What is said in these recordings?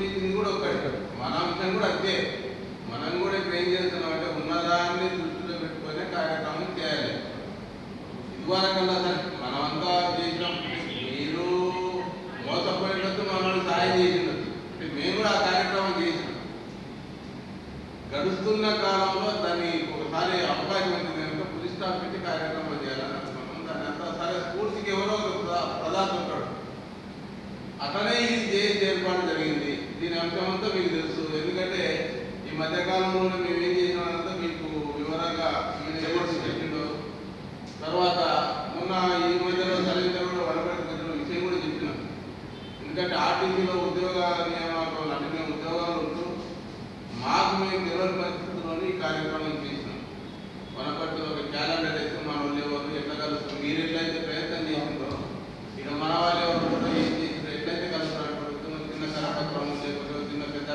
చేసింది కూడా ఒకటి మన అంశం కూడా అంతే. మనం కూడా ఇప్పుడు ఏం చేస్తున్నాం అంటే ఉన్నదాన్ని దృష్టిలో పెట్టుకొని కార్యక్రమం చేయాలి. ఇదివరకల్లా సరే మనమంతా చేసినాం. మీరు మోసపోయినట్టు మనల్ని సాయం చేసినట్టు అంటే మేము కూడా ఆ కార్యక్రమం చేసినాం. గడుస్తున్న కాలంలో దాన్ని ఒకసారి అవకాశం ఉంటుంది కనుక పులి స్టాప్ పెట్టి కార్యక్రమం చేయాలని అనుకున్నాం దాని అంతా సరే స్ఫూర్తికి ఎవరో ఒక ప్రదా- ప్రదాత ఉంటాడు అట్లనే ఇది చేసి ఏర్పాటు జరిగింది దీని అంశం అంతా మీకు తెలుసు ఎందుకంటే ఈ మధ్యకాలంలో మేము ఏం చేసినామంతా మీకు వివరంగా మీరు ఎవరు చెప్పిండో తర్వాత మొన్న ఈ మధ్యలో సరిగ్గా వనపడి మధ్యలో విషయం కూడా చెప్పినాం ఎందుకంటే ఆర్టీసీలో ఉద్యోగ నియామకాలు అంటే మేము ఉద్యోగాలు ఉంటూ మాకు మేము తెలియని పరిస్థితుల్లోనే ఈ కార్యక్రమం చేసినాం. వనపర్తి ఒక క్యాలెండర్ వేసి మన వాళ్ళు ఎవరు ఎట్లా కలుస్తారు? మీరు ఎట్లయితే ప్రయత్నం చేసిందో ఇక మన వాళ్ళు ఎవరు కూడా ఏం చేసిందో ఎట్లయితే కలుస్తారు? చిన్న చిన్న కరపత్రం లేకపోతే చిన్న పెద్ద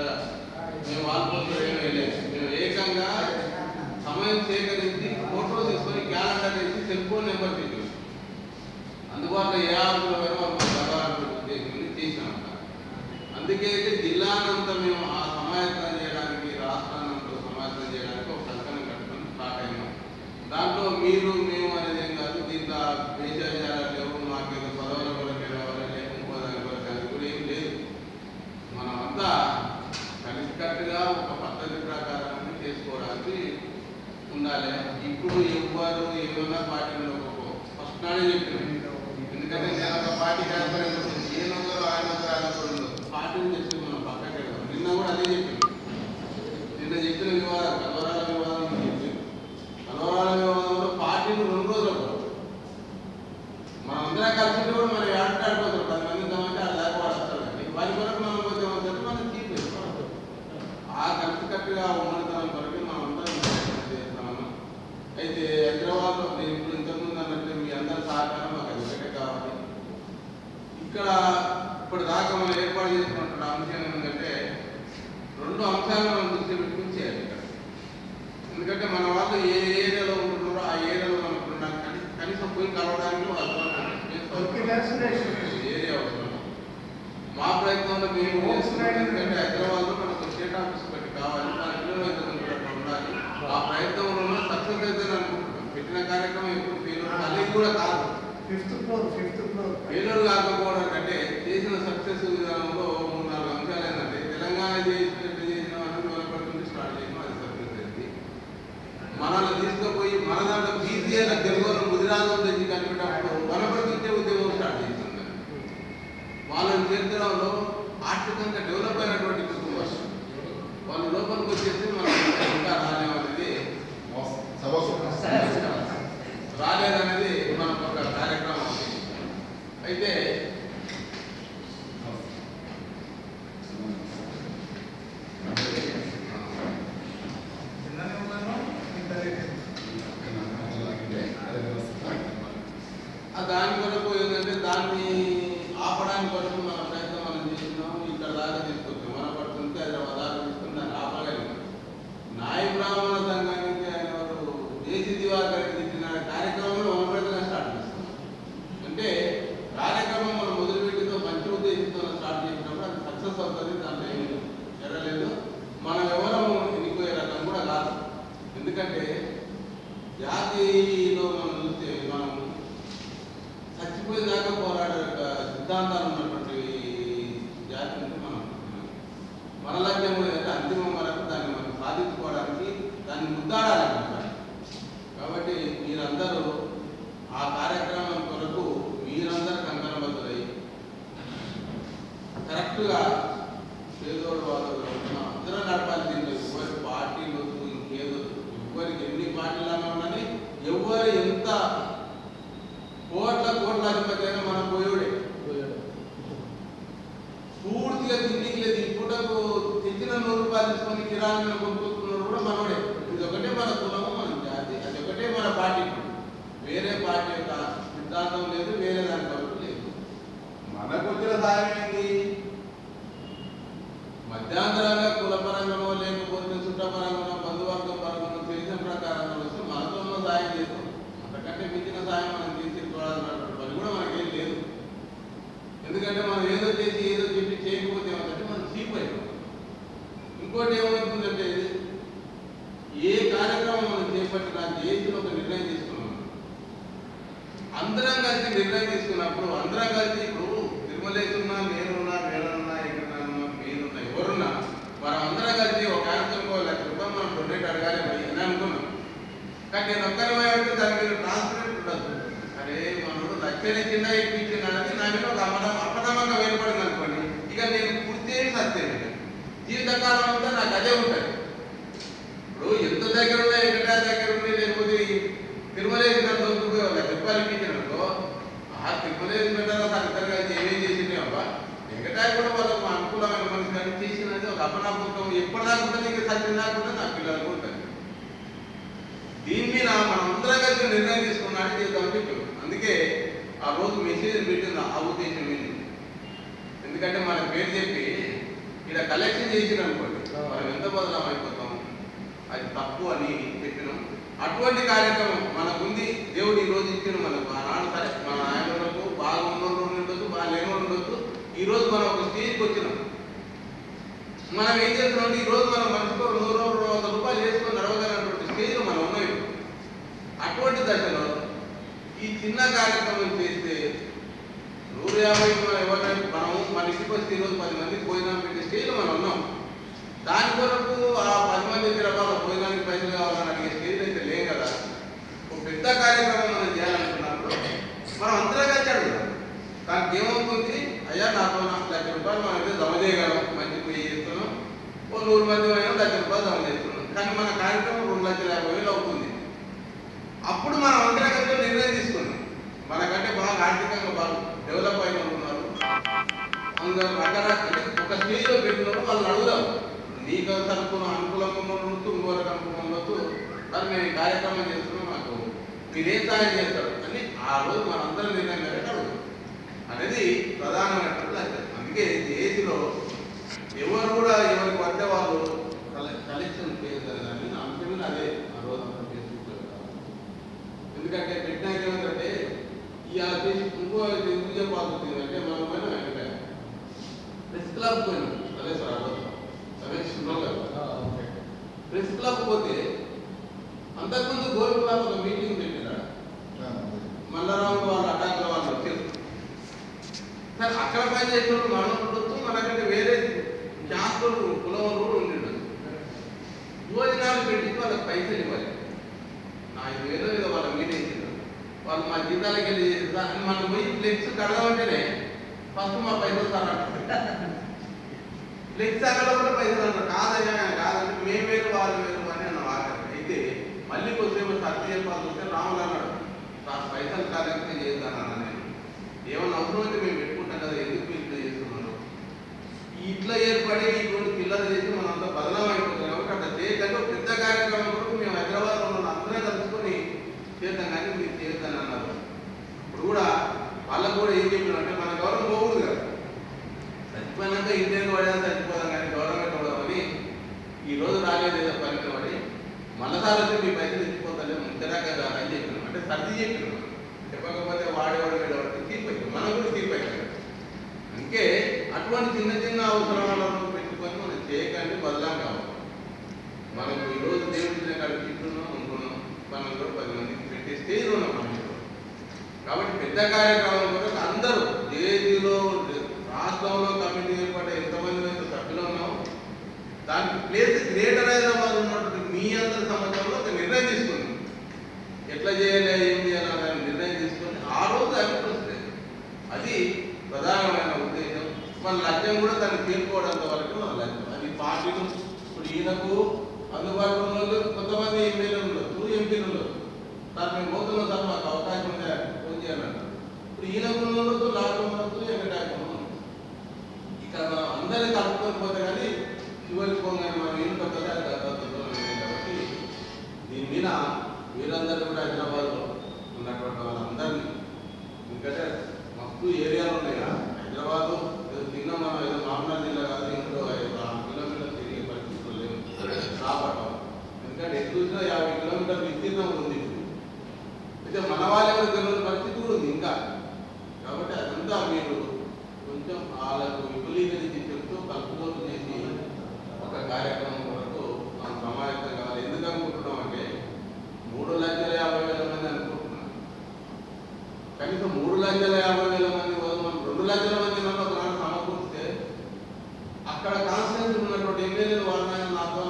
మేము వాళ్ళతో మేము ఏకంగా సమయం సేకరించి ఫోటో తీసుకొని క్యాలెండర్ వేసి సెల్ ఫోన్ నెంబర్ తీసుకున్నాం అందుబాటులో ఏ ఆరు పోయినా వాళ్ళు సభలు ఉద్దేశించి చేసినాం అందుకే అయితే జిల్లానంతా మేము ఆ సమాయత్తం చేయడానికి రాష్ట్రానంతా సమాయత్తం చేయడానికి ఒక కంకణం కట్టుకుని స్టార్ట్ అయినాం. దాంట్లో మీరు మేము అనేది ఏం కాదు దీంట్లో వేషాచారాలు లేవు మాకేదో పదవుల కొరకు వెళ్ళవాలి లేక ఇంకో దాని కొరకు అది కూడా ఏం లేదు మనమంతా కలిసికట్టుగా ఒక పద్ధతి ప్రకారం చేసుకోవడానికి ఉండాలి ఇప్పుడు ఎవ్వరు ఏమన్నా పార్టీలో ఫస్ట్ నాడే చెప్పినాం ఎందుకంటే నేను ఒక పార్టీ కార్యక్రమం నేను ఒకరు ఆయన ఒకరు ఆయన ఒకరు ఉండదు పార్టీని చెప్పి మనం పక్కకి వెళ్దాం నిన్న కూడా అదే చెప్పింది నిన్న చెప్పిన వివాదం కలవరాల వివాదం అని చెప్పి కలవరాల వివాదంలో పార్టీలు రెండు రోజులు అప్పుడు మనం అందరం కలిసి కూడా మనం ఏడాడిపోతాం పది మంది ఉందామంటే అది దాకా వాడు వస్తాడు కానీ వారి కొరకు మనం పోతే ఏమవుతుంది మనం తీర్పు ఆ కలిసికట్టుగా ఉన్నతనం కొరకు మనం అందరం ప్రయత్నం చేస్తున్నాము అయితే హైదరాబాద్లో నేను ఇప్పుడు ఇంతకుముందు అన్నట్టు మీ అందరి సహకారం మాకు అది ఒకటే కావాలి. ఇక్కడ ఇప్పుడు దాకా మనం ఏర్పాటు చేసుకున్నటువంటి అంశం ఏంటంటే రెండు అంశాలను మనం దృష్టి పెట్టుకుని చేయాలి ఇక్కడ. ఎందుకంటే మన వాళ్ళు ఏ ఏరియాలో ఉంటున్నారో ఆ ఏరియాలో మనకు ఉండాలి. కని- కనీసం పోయి కలవడానికి ఏరియా అవసరం. మా ప్రయత్నంలో మేము. ఎందుకంటే హైదరాబాద్లో మనకు స్టేట్ ఆఫీస్ ఒకటి కావాలి మన పిల్లలు అయితే కొంచెం అట్లా ఉండాలి ఆ అయితే అనుకుంటున్నాం పెట్టిన కార్యక్రమం ఎప్పుడు ఫెయిల్యూర్ మళ్ళీ కూడా కాదు. Fifth floor fifth floor failure కాకపోవడం కంటే చేసిన సక్సెస్ విధానంలో మూడు నాలుగు అంశాలు ఏంటంటే తెలంగాణ చేసిన వాళ్ళని వనపడుతుంది స్టార్ట్ చేసిన అది సక్సెస్ అయింది మనల్ని తీసుకుపోయి మన దాంట్లో బీసీ అయిన తెలుగు గుజరాత్ నుంచి కనిపెట్టినప్పుడు వనపడుతుంటే ఉద్యోగం స్టార్ట్ చేసింది వాళ్ళని చేర్చడంలో ఆర్థికంగా డెవలప్ అయినటువంటి కుటుంబం వాళ్ళు లోపలికి వచ్చేసి మనం ఇంకా రాలేమనేది రాలేదనేది మనకు ఒక కార్యక్రమం ఉంది అయితే చిన్ననే ఉన్నాను ఇంటర్వ్యూ ఆ దాని కొరకు ఏంటంటే దాన్ని ఆపడానికి కొరకు మన ప్రయత్నం మనం చేసినాం ఇక్కడ దాకా తీసుకొచ్చాం మన పడుతుంటే హైదరాబాద్ దాకా తీసుకుని దాన్ని ఆపగలిగాం నాయ బ్రాహ్మణ సంఘానికి ఆయన వారు దేశీ దివాకరికి ఇచ్చిన కార్యక్రమంలో మొదలుపెట్టగా స్టార్ట్ చేస్తాం అంటే కార్యక్రమం మనం మొదలుపెట్టితో మంచి ఉద్దేశంతో స్టార్ట్ చేసినప్పుడు అది సక్సెస్ అవుతుంది దాంట్లో ఏమి జరగలేదు మనం ఎవరము ఎన్నిపోయే రకం కూడా కాదు ఎందుకంటే జాతిలో మనం చూస్తే మనం చచ్చిపోయేదాకా పోరాడే సిద్ధాంతాలు ఉన్నటువంటి జాతి అంటే మనం మన లక్ష్యం కూడా ఏంటంటే అంతిమం వరకు దాన్ని మనం సాధించుకోవడానికి దాన్ని ముద్దాడాలన్నమాట కాబట్టి మీరందరూ ఆ కార్యక్రమం కొరకు మీరందరూ కంకణబద్ధులై కరెక్ట్గా పేదోడు వాళ్ళు అందరూ నడపాలి నూరు రూపాయలు తీసుకొని కిరాణా కొనుక్కుంటున్నారు కూడా మనోడే. ఇది ఒకటే మన కులము మన జాతి. అది ఒకటే మన పార్టీ వేరే పార్టీ యొక్క సిద్ధాంతం లేదు వేరే దాని కొరకు లేదు. మనకు వచ్చిన సాయం ఏంటి? మధ్యాంతరంగా కులపరంగానో లేకపోతే చుట్టపరంగానో బంధువర్గం పరంగానో తెలిసిన ప్రకారంగా వస్తే మనతో సాయం చేస్తాం. అంతకంటే మించిన సాయం నేను ఒక్కరిమై ఉంటే దాని ట్రాన్స్పరెంట్ ఉండదు. అరే మనోడు లచ్చనే కింద ఇప్పించినది నా మీద ఒక అమ్మడం అపనమ్మకం ఏర్పడింది అనుకోండి ఇక నేను పూర్తి సత్యం జీవితకాలం అంతా నాకు అదే ఉంటుంది. ఎందుకంటే మన పేరు చెప్పి ఇలా కలెక్షన్ చేసిన అనుకోండి మనం ఎంత బదలం అయిపోతాం? అది తప్పు అని చెప్పినాం. అటువంటి కార్యక్రమం మనకుంది దేవుడు ఈ రోజు ఇచ్చిన మనకు ఆనాడు సరే మన ఆయనలకు బాగా ఉన్నోళ్ళు ఉండొచ్చు బాగా లేని ఉండొచ్చు ఈ రోజు మనం ఒక స్టేజ్కి వచ్చినాం. మనం ఏం చేస్తున్నాం ఈ రోజు మనం మనిషికి ఒక నూరు రెండు వందల రూపాయలు చేసుకొని నడవగలిగినటువంటి స్టేజ్లో మనం ఉన్నాం ఇప్పుడు. అటువంటి దశలో ఈ చిన్న కార్యక్రమం చేస్తే నూరు యాభై మనం ఎవరైనా మనం మన ఇంటికి వస్తే ఈరోజు పది మందికి భోజనం పెట్టే స్టేజ్లో మనం ఉన్నాం దాని కొరకు ఆ పది మంది దగ్గర వాళ్ళ భోజనానికి పైసలు కావాలని అడిగే స్టేజ్ అయితే లేం కదా ఒక పెద్ద కార్యక్రమం మనం చేయాలనుకున్నప్పుడు మనం అందరం కలిసి అడుగుతాం దానికి ఏమవుతుంది అయ్యా నాతో నాకు లక్ష రూపాయలు మనం అయితే జమ చేయగలం మంచి పోయి చేస్తున్నాం ఓ నూరు మంది అయినా లక్ష రూపాయలు జమ చేస్తున్నాం కానీ మన కార్యక్రమం రెండు లక్షల యాభై వేలు అవుతుంది. అప్పుడు మనం అందరం నిర్ణయం తీసుకున్నాం మనకంటే బాగా ఆర్థికంగా బాగా డెవలప్ అయిన ఉన్నారు అందరూ రకరకాల ఒక స్టేజ్లో పెట్టినప్పుడు వాళ్ళు అడుగుదాం. నీకు అనుకూలం అనుకూలంగా ఉండొచ్చు ఇంకోరకు అనుకూలంగా ఉండొచ్చు మరి మేము ఈ కార్యక్రమం చేస్తున్నాం మాకు. మీరేం సహాయం చేస్తారు? అని ఆ రోజు మనందరం నిర్ణయం మేరకు అడుగుతాం అనేది ప్రధానమైనటువంటి లక్ష్యం అందుకే ఏజ్లో ఎవరు కూడా ఎవరికి పడితే వాళ్ళు కలెక్షన్ చేయగలరు కానీ నా అంశం అదే ఆ రోజు అంతా ఫేస్బుక్లో ఎందుకంటే పెట్టినాక ఏమంటే ఈ ఆ చేసి ఇంకో ఎందుకు చెప్పాల్సి వచ్చింది అంటే మనం పోయినా వెంకటే ప్రెస్ క్లబ్ పోయినాం అదే సార్ ఆ రోజు రమేష్ ఉన్నాం కదా ప్రెస్ క్లబ్ పోతే అంతకుముందు గోల్డ్ క్లబ్ ఒక మీటింగ్ పెట్టినాడు మల్లారావు వాళ్ళ అటాక్ల వాళ్ళు వచ్చారు సరే అక్కడ పని చేసిన వాళ్ళు మనం ఉండొచ్చు మనకంటే వేరే జాతులు కులవరు కూడా ఉండిండొచ్చు పెట్టి వాళ్ళకి పైసలు ఇవ్వాలి. నాకు ఐదు వేలు ఏదో వాళ్ళ మీటింగ్ వాళ్ళు మా జీతాలకి వెళ్ళి దాన్ని మనం పోయి ఫ్లెక్స్ కడదామంటేనే ఫస్ట్ మా పైసలు సార్ ఫ్లెక్స్ అక్కడ కూడా పైసలు అంటారు కాదయ్యా కాదంటే మేము వేరు వాళ్ళు వేరు అని అన్న వాకారు అయితే మళ్ళీ కొద్దిసేపు సర్ది చెప్పాల్సి వస్తే రాములు అన్నాడు సార్ పైసలు కాలేకపోతే చేద్దానన్నా నేను. ఏమన్నా అవసరం అయితే మేము పెట్టుకుంటాం. కదా ఎందుకు ఇట్లా చేస్తున్నారు. ఇట్లా ఏర్పడే ఇటువంటి పిల్లలు చేసి మనం అంతా బదలం అయిపోతుంది కాబట్టి అట్లా చేయకంటే పెద్ద కార్యక్రమం కొరకు మేము హైదరాబాద్లో ఉన్న అందరం కలుసుకొని చేద్దాం కానీ మీరు చేద్దాం అన్నారు. ఇప్పుడు కూడా వాళ్ళకు కూడా ఏం చెప్పినారంటే మన గౌరవం పోకూడదు కదా. చచ్చిపోయినాక ఇండియన్ పడేదా చచ్చిపోదాం కానీ గవర్నమెంట్ పడదామని ఈ రోజు రాలేదు ఏదో పని పడి మళ్ళసారి వచ్చి మీ పైసలు ఇచ్చిపోతాలే ముందరాక కాదు అని చెప్పినాం అంటే సర్ది చెప్పినాం చెప్పకపోతే వాడేవాడు వీడేవాడు తీర్పు మనం కూడా తీర్పు అయిపోయాం అందుకే అటువంటి చిన్న చిన్న అవసరాలను పెట్టుకొని మనం చేయకండి బదలాం కావాలి మనం ఈ రోజు దేవుడి కాడ తింటున్నాం అనుకున్నాం మనం కూడా పది మందికి పెట్టే స్టేజ్ ఉన్నాం మనం ఇప్పుడు. కాబట్టి పెద్ద కార్యక్రమం కొరకు అందరూ దేశంలో రాష్ట్రంలో కమిటీ ఏర్పడే ఎంతమంది అయితే సభ్యులు ఉన్నాం దానికి ప్లేస్ గ్రేటర్ హైదరాబాద్ ఉన్నటువంటి మీ అందరి సంవత్సరంలో ఒక నిర్ణయం తీసుకుంది ఎట్లా చేయాలి ఏం చేయాలి అనే నిర్ణయం తీసుకొని ఆ రోజు అభిప్రాయం అది ప్రధానమైన ఉద్దేశం మన లక్ష్యం కూడా దాన్ని తీర్చుకోవడంత వరకు మన లక్ష్యం అది పార్టీలు ఇప్పుడు ఈయనకు అందుబాటులో ఉన్న వాళ్ళు కొంతమంది ఎమ్మెల్యేలు ఉండొచ్చు ఎంపీలు ఉండొచ్చు సార్ మేము పోతున్నాం సార్ మాకు అవకాశం ఉందా ఫోన్ చేయాలంటారు ఇప్పుడు ఈయనకు ఉండొచ్చు లాభం ఉండొచ్చు వెంకటాయకం ఉండొచ్చు ఇక్కడ మనం అందరినీ కలుపుకొని పోతే కానీ చివరికి పోగానే మనం ఏం కొత్తగా కాబట్టి దీని మీద మీరందరూ కూడా హైదరాబాద్లో ఉన్నటువంటి వాళ్ళందరినీ ఎందుకంటే మస్తు ఏరియాలు ఉన్నాయి కదా. హైదరాబాద్ తిన్న మనం ఏదో మామూలు జిల్లా కాదు ఇంట్లో ఆరు కిలోమీటర్లు తిరిగే పరిస్థితులు లేవు రావటం ఎందుకంటే ఎక్కువ యాభై కిలోమీటర్లు విస్తీర్ణం ఉంది అయితే మన వాళ్ళ కూడా తెలియని పరిస్థితి కూడా ఉంది ఇంకా కాబట్టి అదంతా మీరు కొంచెం వాళ్ళకు విపులీకరించి చెప్తూ కలుపుకోలు చేసి ఒక కార్యక్రమం వరకు మనం సమాయత్తం కావాలి. ఎందుకు అనుకుంటున్నాం అంటే మూడు లక్షల యాభై వేల మంది అనుకుంటున్నాం. కనీసం మూడు లక్షల యాభై వేల మంది మనం రెండు లక్షల మంది నన్ను ఒకనాడు సమకూర్చితే అక్కడ కాన్స్టిట్యూన్స్ ఉన్నటువంటి ఎమ్మెల్యేలు వాళ్ళ నాతో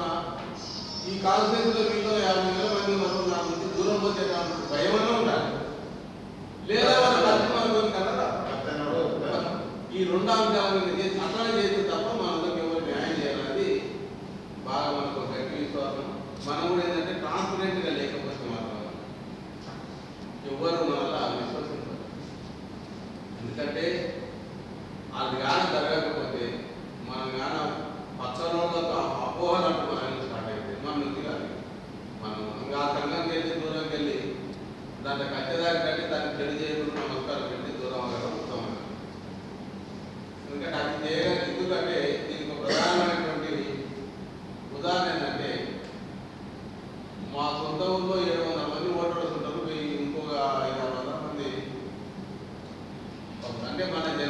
ఈ కాన్స్టిట్యూన్స్లో మీతో యాభై వేల మంది ఉన్నారు నా నుంచి దూరం పోతే కాబట్టి భయమనే ఉండాలి. లేదా మనకు కదా ఈ రెండు అంశాలను చేసి అట్లనే చేస్తే తప్ప